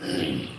Amém.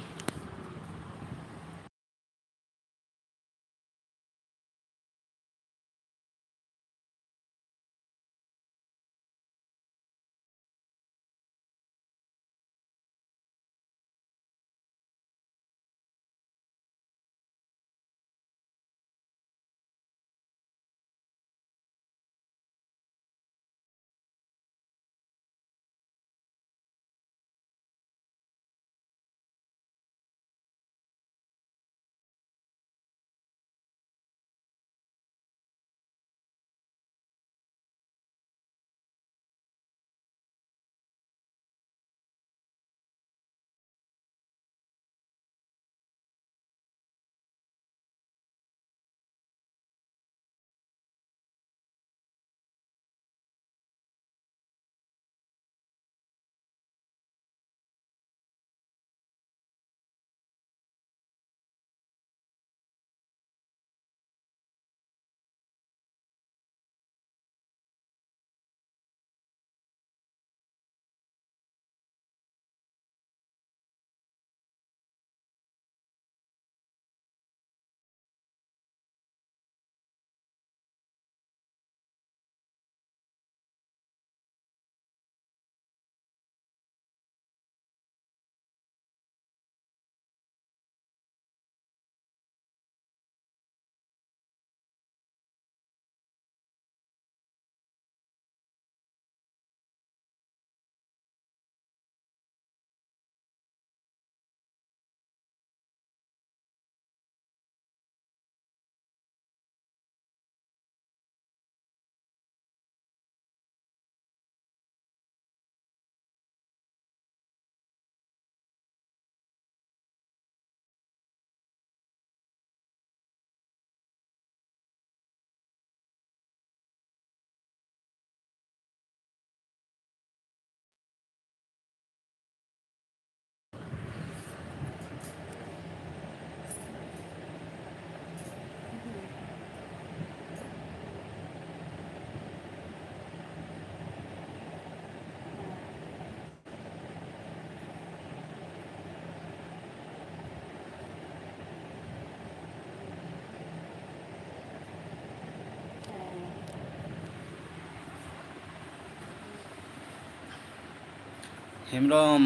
Hembrom,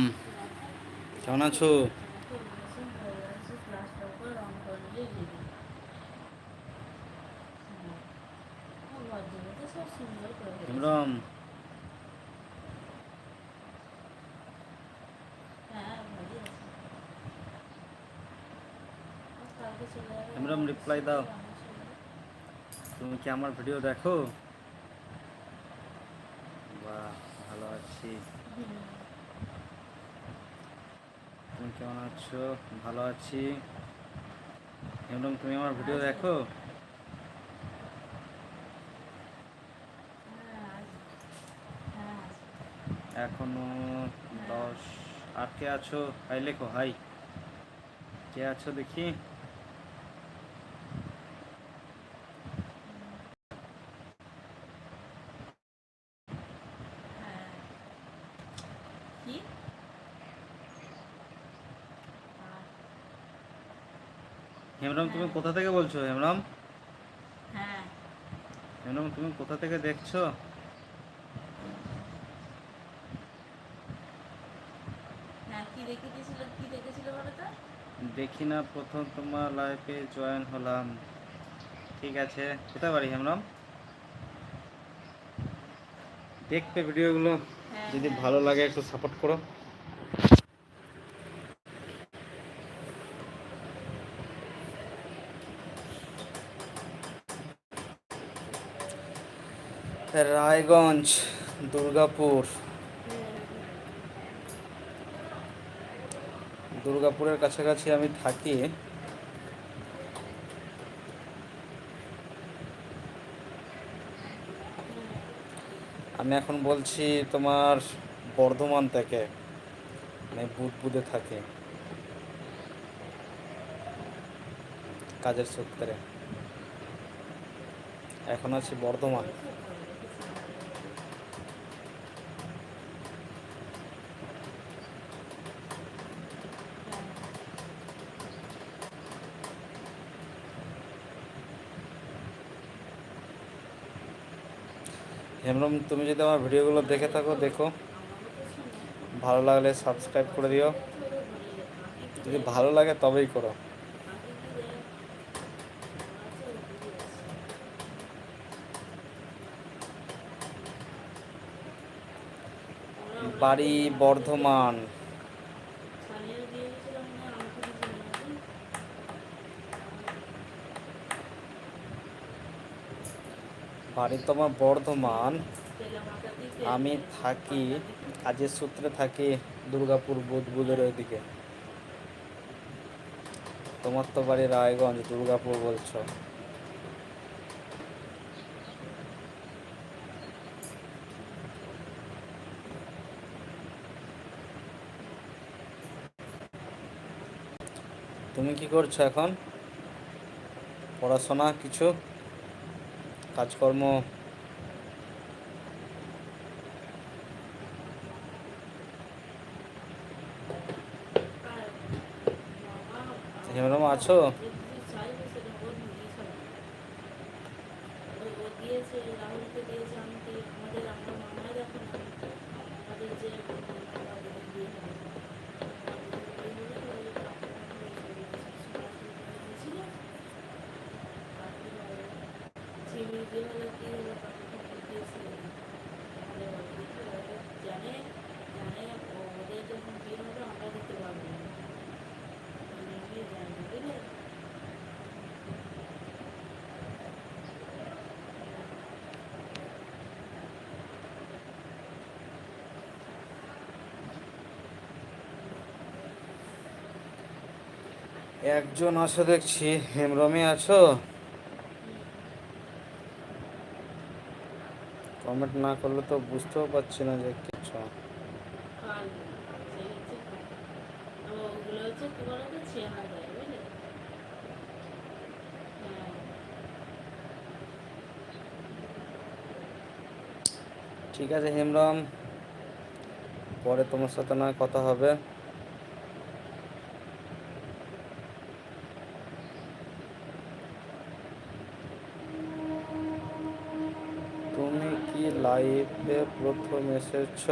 কেমন আছো? Hembrom. Hembrom reply দাও। তুমি কি আমার ভিডিও দেখো? বাহ, ভালো আছি। তুমি কেমন আছো? ভালো আছি। হেমরম তুমি আমার ভিডিও দেখো? এখনও দশ, আর কে আছো? হাই, লেখো, হাই। কে আছো দেখি কি হেমরম তুমি কোথা থেকে বলছো হেমরম? হ্যাঁ। হেমরম তুমি কোথা থেকে দেখছ? দেখি না প্রথম তোমার লাইফে জয়েন হলাম। ঠিক আছে কোথায় বাড়ি হেমরম? দেখবে ভিডিওগুলো হ্যাঁ, যদি হ্যাঁ। ভালো লাগে একটু সাপোর্ট করো। রায়গঞ্জ, দুর্গাপুর। দুর্গাপুরের কাছাকাছি আমি থাকি। আমি এখন বলছি তোমার বর্ধমান থেকে মানে বুধবুদে থাকি। কাজের সূত্রে। এখন আছি বর্ধমান। হেমরম তুমি যদি আমার ভিডিওগুলো দেখে থাকো, দেখো। ভালো লাগলে সাবস্ক্রাইব করে দিও। যদি ভালো লাগে তবেই করো। বাড়ি বর্ধমান। বাড়ি তোমার বর্ধমান আমি থাকি কাজের সূত্রে থাকি দুর্গাপুর বুধবুদের ওইদিকে তোমার তো বাড়ি রায়গঞ্জ দুর্গাপুর বলছো তুমি কি করছ এখন পড়াশোনা কিছু কাজকর্ম। হেমরম আছো? একজন আছো দেখছি। হেমরমে আছো? কমেন্ট না করলে তো বুঝতেও পারছি না যে কিছু ঠিক আছে হেমরম পরে তোমার সাথে না কথা হবে। লাইভে প্রথম এসেছ?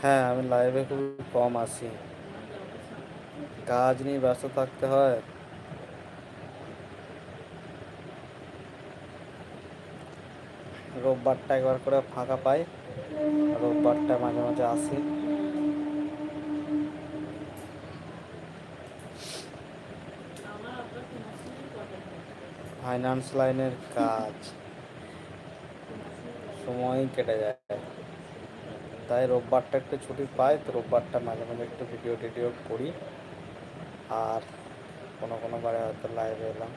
হ্যাঁ আমি লাইভে খুব কম আসি কাজ নিয়ে ব্যস্ত থাকতে হয়। রোববারটা একবার করে ফাঁকা পাই। রোববারটা মাঝে মাঝে আসি। ফাইন্যান্স লাইনের কাজ। সময় কেটে যায়। তাই রোববারটা একটু ছুটি পাই, তো রোববারটা মাঝে মাঝে একটু ভিডিও টিডিও করি। আর কোনো কোনো বারে হয়তো লাইভে এলাম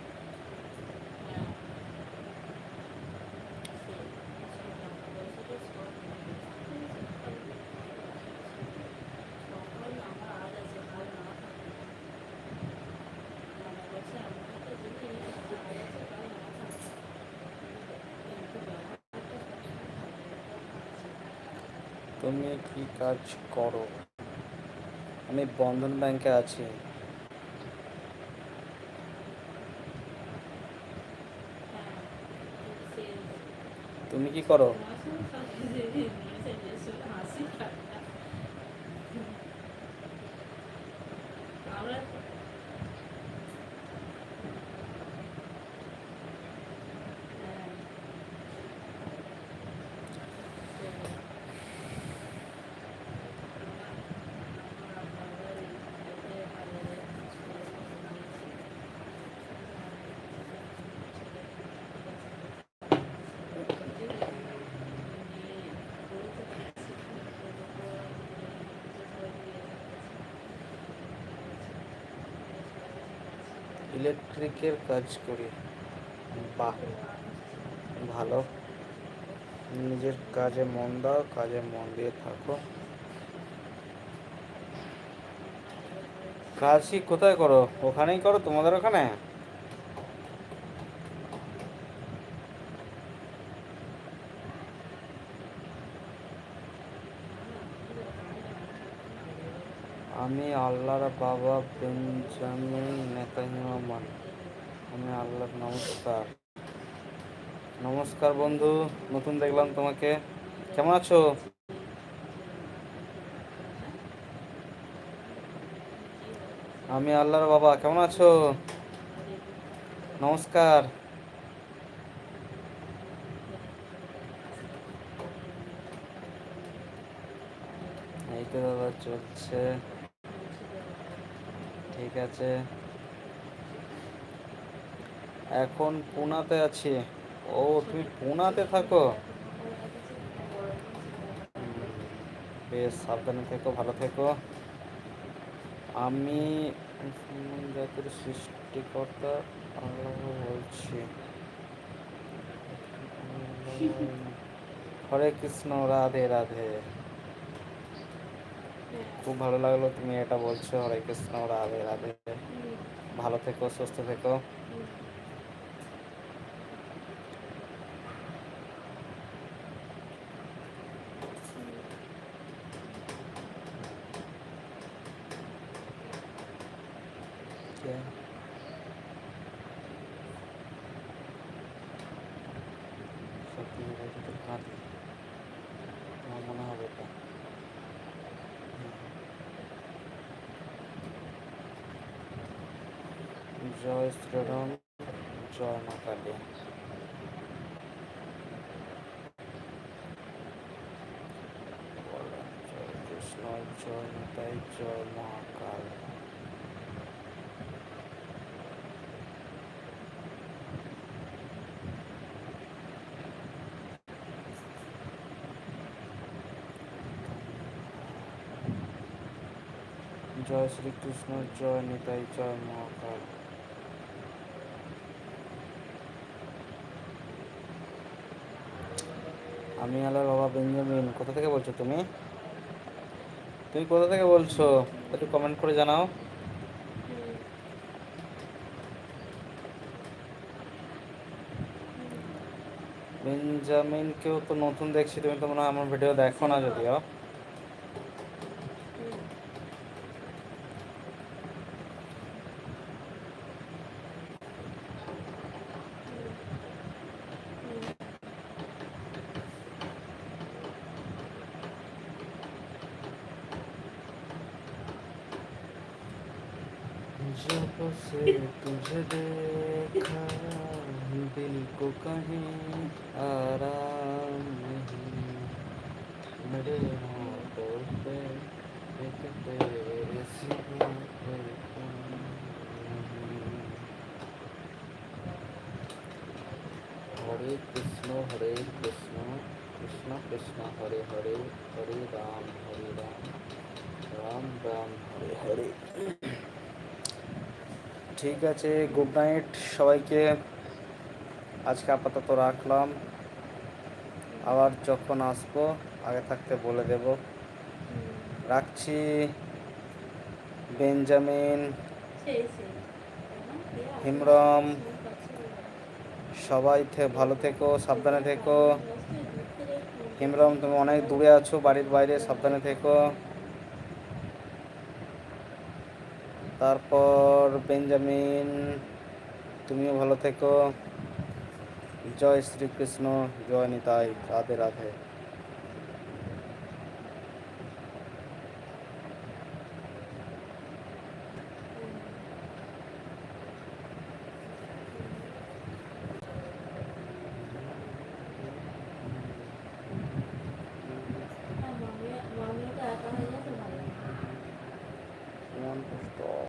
তুমি কি কাজ করো। আমি বন্ধন ব্যাংকে আছি। তুমি কি করো? আমরা ইলেকট্রিকের কাজ করি। বাহ, ভালো। নিজের কাজে মন দাও, কাজে মন দিয়ে থাকো। কাজ কি কোথায় করো? ওখানেই করো? তোমাদের ওখানে? আমি আল্লাহর বাবা বেঞ্জামিন নেতানিয়াহুমান আমি আল্লাহর নমস্কার। নমস্কার বন্ধু, নতুন দেখলাম তোমাকে। কেমন আছো? আমি আল্লাহর বাবা, কেমন আছো? নমস্কার। এই তো দাদা চলছে। ঠিক আছে। এখন পুনাতে আছি। ও, তুমি পুনাতে থাকো? বেশ, সাবধানে থেকো, ভালো থেকো। আমি জাতির সৃষ্টিকর্তা, আল্লাহ বলছি। হরে কৃষ্ণ, রাধে রাধে। খুব ভালো লাগল তুমি এটা বলছো। হরে কৃষ্ণ রাধে রাধে। ভালো থেকো সুস্থ থেকো Yeah. সত্যি বলতে তোর কাঁদে আমার মনে হবে এটা হুম। জয় শ্রীরাম, জয় মা কালী। জয় কৃষ্ণ, জয় নিতাই, জয় মহাকাল জয় শ্রীকৃষ্ণ, জয় নিতাই, জয় মহাকাল আমি আলার বাবা বেঞ্জামিন। কোথা থেকে বলছো তুমি? তুমি কোথা থেকে বলছো? একটু কমেন্ট করে জানাও। বেঞ্জামিনকেও তো নতুন দেখছি, তুমি তো মনে হয় আমার ভিডিও দেখো না যদিও। देखा दिल को कहीं आराम ঠিক আছে গুড নাইট সবাইকে। আজকে আপাতত রাখলাম। আবার যখন আসব, আগে থাকতে বলে দেব। রাখছি। বেঞ্জামিন, হিমরম, সবাই ভালো থেকো, সাবধানে থেকো। হিমরম, তুমি অনেক দূরে আছো, বাড়ির বাইরে, সাবধানে থেকো। তারপর বেঞ্জামিন তুমিও ভালো থেকো। জয় শ্রীকৃষ্ণ জয় নিতাই রাধে রাধে।